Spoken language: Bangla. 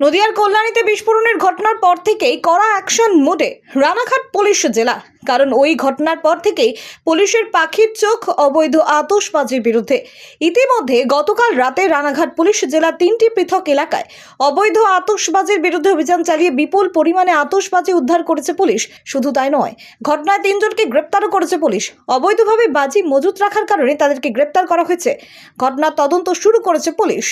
নদিয়ার কল্যাণীতে বিস্ফোরণের ঘটনার পর থেকেই কড়া অ্যাকশন মোডে। রানাঘাট পুলিশ জেলা, কারণ ওই ঘটনার পর থেকেই পুলিশের পাখির চোখ অবৈধ আতসবাজির বিরুদ্ধে। ইতিমধ্যে গতকাল রাতে রানাঘাট পুলিশ জেলা তিনটি পৃথক এলাকায় অবৈধ আতসবাজির বিরুদ্ধে অভিযান চালিয়ে বিপুল পরিমাণে আতসবাজি উদ্ধার করেছে পুলিশ। শুধু তাই নয়, ঘটনায় তিনজনকে গ্রেপ্তারও করেছে পুলিশ। অবৈধভাবে বাজি মজুত রাখার কারণে তাদেরকে গ্রেপ্তার করা হয়েছে। ঘটনার তদন্ত শুরু করেছে পুলিশ।